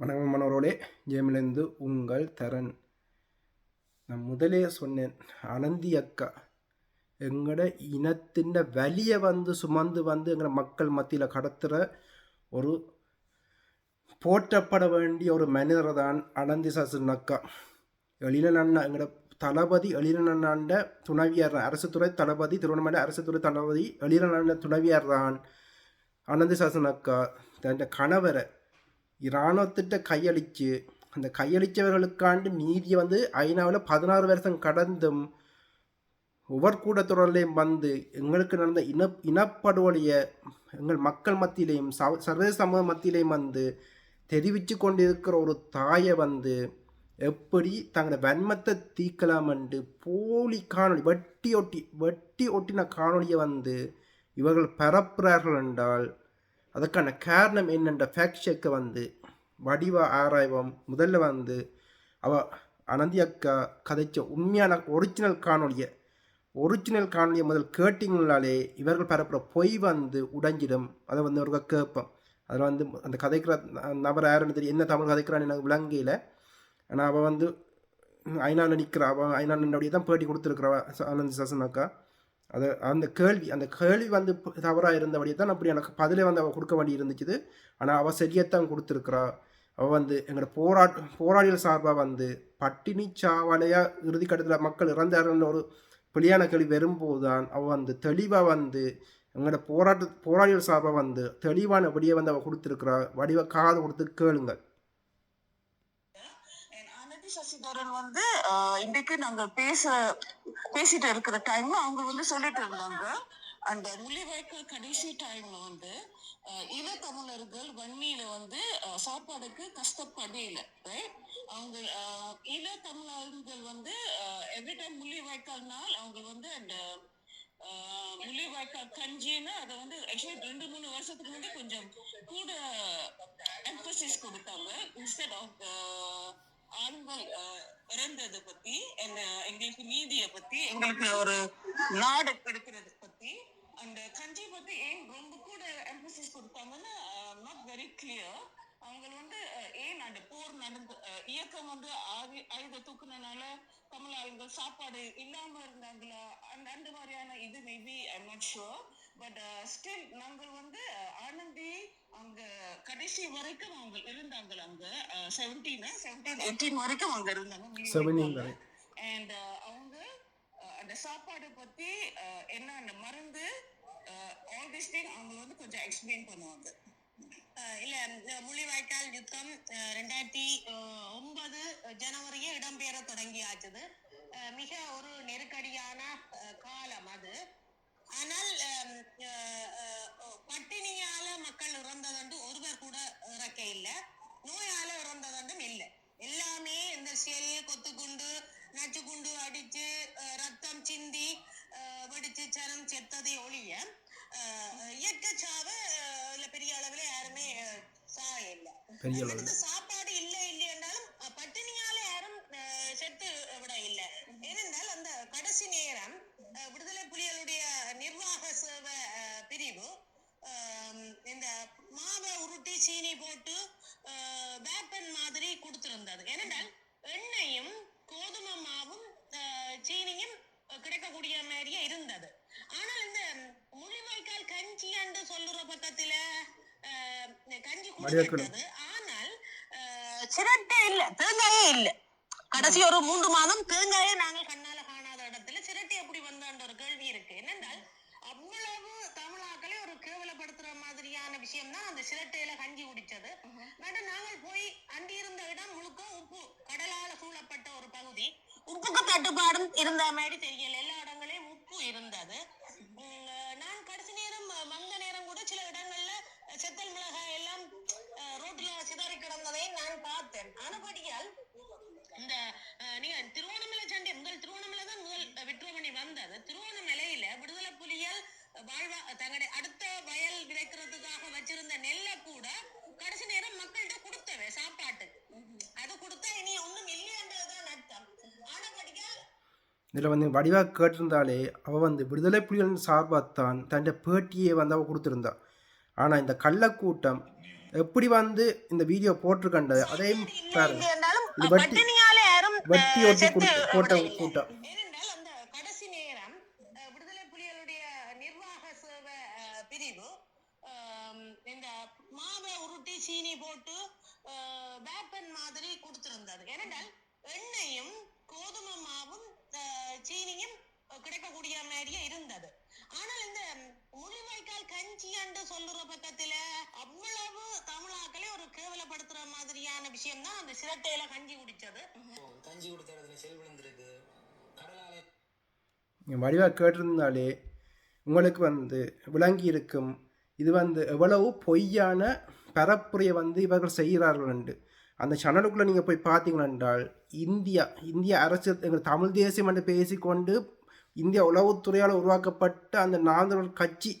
வணக்கம் மனோரோடே ஜேமிலேருந்து உங்கள் தரன். நான் முதலே சொன்னேன் அனந்தி அக்கா. எங்களோட இனத்தின் வலியை வந்து சுமந்து வந்து எங்களோட மக்கள் மத்தியில் கடத்துகிற ஒரு போற்றப்பட வேண்டிய ஒரு மனிதர் தான் அனந்தி சாசன் அக்கா. எழிலன் அண்ணா எங்களோட தளபதி எழிலன் அண்ணாண்ட துணைவியார் தான். அரசு துறை தளபதி திருவண்ணாமலை அரசு துறை தளபதி எழிலன் அண்ணா துணைவியார் தான் அனந்தி சாசன் அக்கா. தன் கணவரை இராணுவத்திட்ட கையளித்து அந்த கையளித்தவர்களுக்காண்டு நீதியை வந்து ஐநாவில் பதினாறு வருஷம் கடந்தும் ஒவ்வொரு கூட்டத்தொடர்லையும் வந்து எங்களுக்கு நடந்த இன இனப்படுகொலையை எங்கள் மக்கள் மத்தியிலையும் ச சர்வதேச சமூக மத்தியிலையும் வந்து தெரிவித்து கொண்டிருக்கிற ஒரு தாயை வந்து எப்படி தங்களோட வன்மத்தை தீக்கலாம் என்று போலி காணொளி வெட்டி ஒட்டி வெட்டி ஒட்டின காணொளியை வந்து இவர்கள் பரப்புகிறார்கள் என்றால் அதுக்கான காரணம் என்னென்ற ஃபேக்ட் செக்கை வந்து வடிவ ஆராய்வம் முதல்ல வந்து அவ அனந்தி அக்கா கதைச்ச உண்மையான ஒரிஜினல் காணொலியை ஒரிஜினல் காணொலியை முதல் கேட்டிங்களாலே இவர்கள் பரப்புகிற பொய் வந்து உடைஞ்சிடும். அதை வந்து ஒரு கேட்போம். அதில் வந்து அந்த கதைக்கிற நபர் யாருன்னு தெரியும். என்ன தமிழ் கதைக்கிறான்னு எனக்கு விளங்கையில். ஆனால் அவள் வந்து ஐநாவில் நிற்கிறா. அவள் ஐநா நின்றபடியே தான் பேட்டி கொடுத்துருக்குறவ ஆனந்த் சசன் அது அந்த கேள்வி அந்த கேள்வி வந்து தவறாக இருந்தபடியே தான் அப்படி எனக்கு பதிலே வந்து அவள் கொடுக்க வேண்டி இருந்துச்சு ஆனால் அவள் சரியத்தான் கொடுத்துருக்குறா. அவள் வந்து எங்களோட போராட் போராளிகள் சார்பாக வந்து பட்டினி சாவலையாக இறுதி கட்டத்தில் மக்கள் இறந்தாருன்னு ஒரு பிள்ளையான கேள்வி வரும்போது தான் அவள் வந்து தெளிவாக வந்து எங்களோட போராட்ட போராளிகள் சார்பாக வந்து தெளிவான வடியை வந்து அவள் கொடுத்துருக்குறா. வடிவ காது கொடுத்து கேளுங்கள். அனதி சசிதரன் வந்து இன்றைக்கு நாங்க பேச பேசிட்டு இருக்கிற டைம்ல அவங்க வந்து சொல்லிட்டு இருந்தாங்க. அந்த முள்ளிவாய்க்கால் கடைசி டைம்ல வந்து ஆஹ், தமிழர்கள் வன்னியில வந்து சாப்பாடுக்கு கஷ்டப்படையில அவங்க ஆஹ், தமிழர்கள் வந்து எவ்ரி டைம் முள்ளிவாய்க்கால் நாள் அவங்க வந்து அந்த முள்ளிவாய்க்கால் கஞ்சின்னு அதை வந்து ஆக்சுவலி ரெண்டு மூணு வருஷத்துக்கு முன்னாடி கொஞ்சம் கூட எம்பசிஸ் கொடுத்தாங்க. இன்ஸ்டெட் ஆஃப் ஆண்கள் ஆஹ், இறந்ததை பத்தி என்ன எங்களுக்கு நீதியை பத்தி எங்களுக்கு ஒரு நாடு கிடைக்கிறது பத்தி அந்த கஞ்சி பத்தி ஏன் ரொம்ப கூட எம்பசிஸ் கொடுத்தாங்கன்னா நாட் வெரி கிளியர் அவங்க வந்து ஏன் அந்த போர் நடந்து இயக்கம் வந்து ஆயு ஆயுத தூக்குனனால தமிழ் ஆளுங்க சாப்பாடு இல்லாம இருந்தாங்களா? அந்த அந்த மாதிரியான இது maybe I not sure but still நாங்கள் வந்து ஆஹ், ஆனந்தி அங்க கடைசி வரைக்கும் அவங்க இருந்தாங்க அங்க செவன்டீன் செவன்டீன் எயிட்டீன் வரைக்கும் அவங்க இருந்தாங்க. அண்ட் அவங்க அந்த சாப்பாடு பத்தி என்ன அந்த மருந்து ஆல் திஸ் திங் அவங்க வந்து கொஞ்சம் எக்ஸ்பிளைன் பண்ணுவாங்க. இல்ல முள்ளிவாய்க்கால் யுத்தம் ரெண்டாயிரத்தி ஒன்பது ஜனவரியே இடம்பெற தொடங்கியாச்சுது அஹ் மிக ஒரு நெருக்கடியான காலம் அது. ஆனால் பட்டினியால மக்கள் இறந்ததுண்டு ஒருவர் கூட இறக்க இல்ல. நோயால இறந்ததுண்டும் இல்லை. எல்லாமே இந்த செல் கொத்துக்குண்டு நச்சுக்குண்டு அடிச்சு அஹ் ரத்தம் சிந்தி வெடிச்சு சனம் செத்ததை ஒழிய இயற்கை சாவு இல்ல பெரிய அளவுல யாருமே சாக இல்ல சாப்பாடு இல்ல இல்லை என்றாலும் அஹ் பட்டினியால யாரும் செத்து விட இல்ல ஏனென்றால் அந்த கடைசி நேரம் விடுதலை புலிகளுடைய சேவை பிரிவு இந்த மாவை உருட்டி சீனி போட்டு வேப்பன் மாதிரி கொடுத்திருந்தது. ஏனென்றால் எண்ணெயும் கோதுமை மாவும் சீனியும் கிடைக்கக்கூடிய மாதிரியே இருந்தது. ஆனால் இந்த முள்ளிவாய்க்கால் கஞ்சி என்று சொல்லுற பக்கத்துல கஞ்சி கொடுக்கப்பட்டது ஆனால் சிரட்டை இல்ல. தேங்காயே இல்ல. கடைசி ஒரு மூன்று மாதம் தேங்காயே நாங்கள் கண்ணால காணாத இடத்துல சிரட்டை எப்படி வந்தான்ற ஒரு கேள்வி இருக்கு என்னென்றால் அவ்வளவு தமிழாக்களை ஒரு கேவலப்படுத்துற மாதிரியான விஷயம் தான் அந்த சிரட்டையில கஞ்சி குடிச்சது. பட் நாங்கள் போய் அண்டி இருந்த இடம் முழுக்க உப்பு கடலால சூழப்பட்ட ஒரு பகுதி. உப்புக்கு தட்டுப்பாடும் இருந்த மாதிரி தெரியல எல்லா இடங்களையும் உப்பு இருந்தது உம், நான் கடைசி நேரம் அஹ், வந்த நேரம் கூட சில இடங்கள்ல அஹ், செத்தல் மிளகாய் எல்லாம் அஹ், ரோட்ல சிதறி கிடந்ததை நான் பார்த்தேன் ஆனபடியால் இந்த அஹ், நீங்க திருவோணமலை சண்டை முதல் திருவோணமலை தான் முதல் அஹ், விட்ரோமணி வந்தது திருவோணமலையில விடுதலை புலிகள் வாழ்வா தங்களுடைய அடுத்த வயல் விதைக்கிறதுக்காக வச்சிருந்த நெல்லை கூட கடைசி நேரம் மக்கள்கிட்ட கொடுத்தவே சாப்பாட்டுக்கு அது கொடுத்தா இனி ஒண்ணும் இல்லைன்றதுதான் அர்த்தம் ஆனபடியால் இதில் வந்து வடிவாக கேட்டிருந்தாலே அவள் வந்து விடுதலை புலிகளின் சார்பாகத்தான் தன் பேட்டியை வந்து அவள் கொடுத்துருந்தா. ஆனால் இந்த கள்ளக்கூட்டம் எப்படி வந்து இந்த வீடியோ போட்டிருக்கண்டது அதையும் பாருங்க. வட்டி- வட்டி ஒட்டி போட்ட. கூட்டம் ஏனென்றால் அந்த கடைசி நேரம் அஹ், விடுதலை புலிகளுடைய நிர்வாக சேவை அஹ், பிரிவு ஆம், இந்த மாவை உருட்டி சீனி போட்டு அஹ், வேப்பன் மாதிரி கொடுத்திருந்தது ஏனென்றால் எண்ணெயும் கோதுமை மாவும் அஹ், சீனியும் அஹ், கிடைக்கக்கூடிய மாதிரியே இருந்தது. ஆனால் இந்த முள்ளிவாய்க்கால் கஞ்சி என்று சொல்லுற பக்கத்துல அவ்வளவு தமிழாக்களே ஒரு கேவலப்படுத்துற மாதிரியான விஷயம் தான் அந்த சிரட்டையில கஞ்சி குடிச்சது கஞ்சி கொடுத்த இடத்துல செல் விழுந்திருக்கு. கடலாலை வடிவாக கேட்டிருந்தாலே உங்களுக்கு வந்து விளங்கி இருக்கும். இது வந்து எவ்வளவு பொய்யான பரப்புரையை வந்து இவர்கள் செய்கிறார்கள் என்று. அந்த சேனலுக்குள்ளே நீங்கள் போய் பார்த்தீங்கள் என்றால் இந்தியா இந்திய அரசு எங்கள் தமிழ் தேசியம் என்று பேசிக்கொண்டு இந்திய உளவுத்துறையால் உருவாக்கப்பட்ட அந்த நாந்தவர் கட்சி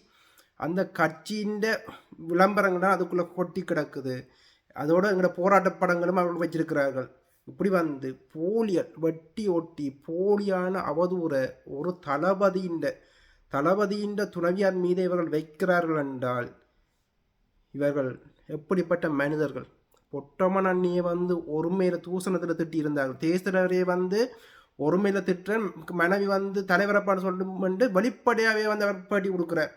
அந்த கட்சியின் விளம்பரங்கள் தான் அதுக்குள்ளே கொட்டி கிடக்குது. அதோடு எங்களோட போராட்ட படங்களும் அவர்கள் வச்சிருக்கிறார்கள். இப்படி வந்து போலியல் வெட்டி ஒட்டி போலியான அவதூற ஒரு தளபதியின் தளபதியின் துணைவியார் மீது இவர்கள் வைக்கிறார்கள் என்றால் இவர்கள் எப்படிப்பட்ட மனிதர்கள்? பொட்டமன் அண்ணியை வந்து ஒருமையில் தூசணத்தில் திட்டி இருந்தார்கள் தேசரே வந்து ஒருமையில் திட்டம் மனைவி வந்து தலைவரப்பான்னு சொல்லிட்டு வெளிப்படையாகவே வந்து அவர் பேட்டி கொடுக்குறார்.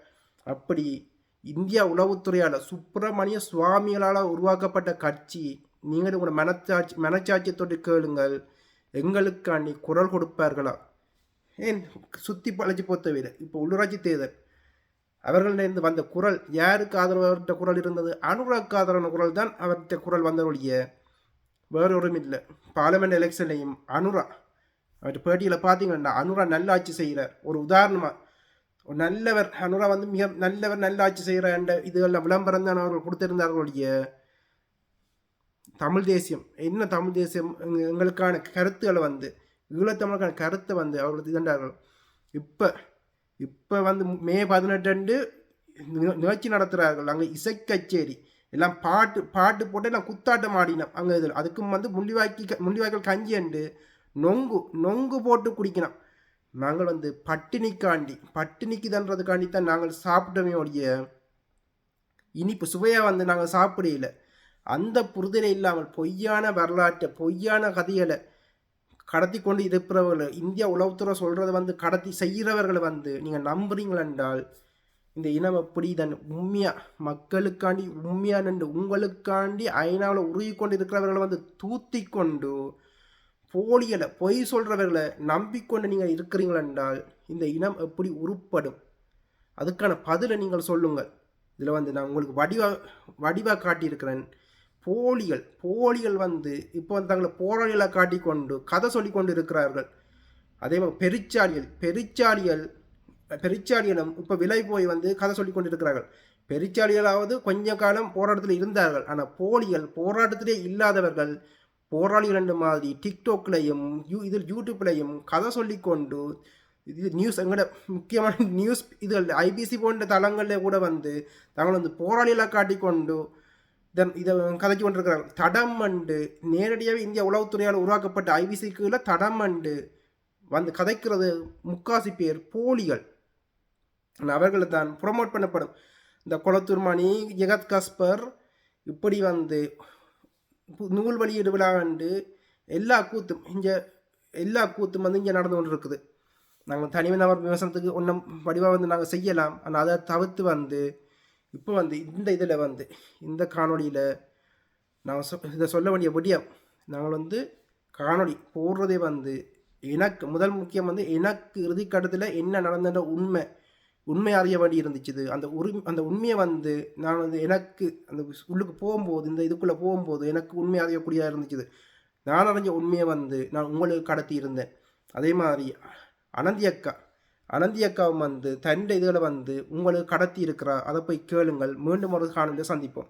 அப்படி இந்தியா உளவுத்துறையால் சுப்பிரமணிய சுவாமிகளால் உருவாக்கப்பட்ட கட்சி நீங்கள் உங்களோட மனச்சாட்சி மனச்சாட்சியத்தோடு கேளுங்கள். எங்களுக்காண்டி குரல் கொடுப்பார்களா? ஏன் சுற்றி பழச்சி பொறுத்தவரை இப்போ உள்ளூராட்சி தேர்தல். அவர்களிருந்து வந்த குரல் யாருக்கு ஆதரவற்ற குரல் இருந்தது? அனுராக் ஆதரவான குரல் தான் அவர்கிட்ட குரல் வந்த வேறொரும் இல்லை பார்லமெண்ட் எலெக்ஷன்லையும் அனுரா அவர் பேட்டியில் பார்த்தீங்கன்னா அனுரா நல்ல ஆட்சி செய்கிறார் ஒரு உதாரணமாக ஒரு நல்லவர் அனுரா வந்து மிக நல்லவர் நல்ல ஆட்சி செய்கிறார் என்ற இதுகளில் விளம்பரம் தான் அவர்கள் கொடுத்திருந்தார்களுடைய தமிழ் தேசியம். என்ன தமிழ் தேசியம்? எங்களுக்கான கருத்துக்களை வந்து ஈழத்தமிழுக்கான கருத்தை வந்து அவர்கள் இதண்டார்கள் இப்போ இப்போ வந்து மே பதினெட்டு அண்டு நிகழ்ச்சி நடத்துகிறார்கள் அங்கே இசை கச்சேரி எல்லாம் பாட்டு பாட்டு போட்டு எல்லாம் குத்தாட்டம் ஆடினோம். அங்கே இதில் அதுக்கும் வந்து முள்ளிவாய்க்கு முள்ளிவாய்க்கள் கஞ்சி அண்டு நொங்கு நொங்கு போட்டு குடிக்கணும் நாங்கள் வந்து பட்டினிக்காண்டி பட்டினிக்குதன்றதுக்காண்டி தான் நாங்கள் சாப்பிட்டோமே ஒழிய இனிப்பு சுவையாக வந்து நாங்கள் சாப்பிடையில. அந்த புரிதலை இல்லாமல் பொய்யான வரலாற்றை பொய்யான கதைகளை கடத்தி கொண்டு இருப்பவர்கள் இந்தியா உளவுத்துறை சொல்கிறத வந்து கடத்தி செய்கிறவர்களை வந்து நீங்கள் நம்புறீங்கள் என்றால் இந்த இனம் எப்படி தன் உண்மையாக மக்களுக்காண்டி உண்மையாக நின்று உங்களுக்காண்டி ஐநாவில் உருகி கொண்டு இருக்கிறவர்களை வந்து தூத்தி கொண்டு போலியலை பொய் சொல்கிறவர்களை நம்பிக்கொண்டு நீங்கள் இருக்கிறீங்களென்றால் இந்த இனம் எப்படி உருப்படும்? அதுக்கான பதிலை நீங்கள் சொல்லுங்கள். இதில் வந்து நான் உங்களுக்கு வடிவா வடிவாக காட்டியிருக்கிறேன். போலிகள் போலிகள் வந்து இப்போ வந்து தங்களை போராளிகளாக காட்டிக்கொண்டு கதை சொல்லி கொண்டு இருக்கிறார்கள். அதே மாதிரி பெருச்சாளிகள் பெருச்சாளிகள் பெருச்சாளிகளும் இப்போ விலை போய் வந்து கதை சொல்லி கொண்டு இருக்கிறார்கள். பெருச்சாளிகளாவது கொஞ்ச காலம் போராட்டத்தில் இருந்தார்கள். ஆனால் போலிகள் போராட்டத்திலே இல்லாதவர்கள் போராளிகள் என்ற மாதிரி டிக்டாக்லையும் யூ இதில் யூடியூப்லையும் கதை சொல்லிக்கொண்டு இது நியூஸ் எங்களோட முக்கியமான நியூஸ் இது ஐபிசி போன்ற தளங்களில் கூட வந்து தங்களை வந்து போராளிகளாக காட்டிக்கொண்டு இதன் இதை கதைக்கு கொண்டிருக்கிறாங்க தடம் அண்டு நேரடியாகவே இந்திய உளவுத்துறையால் உருவாக்கப்பட்ட ஐபிசிக்குள்ள தடம் அண்டு வந்து கதைக்கிறது முக்காசி பேர் போலிகள். அவர்களை தான் ப்ரொமோட் பண்ணப்படும். இந்த குளத்தூர்மணி ஜெகத் கஸ்பர் இப்படி வந்து நூல் வெளியீடு விழாண்டு எல்லா கூத்தும் இங்கே எல்லா கூத்தும் வந்து இங்கே நடந்து கொண்டு இருக்குது நாங்கள் தனிநபர் விமர்சனத்துக்கு ஒன்றும் வடிவாக வந்து நாங்கள் செய்யலாம். ஆனால் அதை தவிர்த்து வந்து இப்போ வந்து இந்த இதில் வந்து இந்த காணொளியில் நாங்கள் சொ இதை சொல்ல வேண்டிய விடியம் நாங்கள் வந்து காணொளி போடுறதே வந்து எனக்கு முதல் முக்கியம் வந்து எனக்கு இறுதிக்கட்டத்தில் என்ன நடந்தன்ற உண்மை உண்மை அறிய வேண்டி இருந்துச்சு அந்த உரி அந்த உண்மையை வந்து நான் வந்து எனக்கு அந்த உள்ளுக்கு போகும்போது இந்த இதுக்குள்ளே போகும்போது எனக்கு உண்மை அறியக்கூடியதாக இருந்துச்சு நான் அறிஞ்ச உண்மையை வந்து நான் உங்களுக்கு கடத்தி இருந்தேன். அதே மாதிரி அனந்தி அக்கா அனந்தி அக்காவும் வந்து தண்டை இதில் வந்து உங்களுக்கு கடத்தி இருக்கிறா அதை போய் கேளுங்கள். மீண்டும் ஒரு காணொலியில் சந்திப்போம்.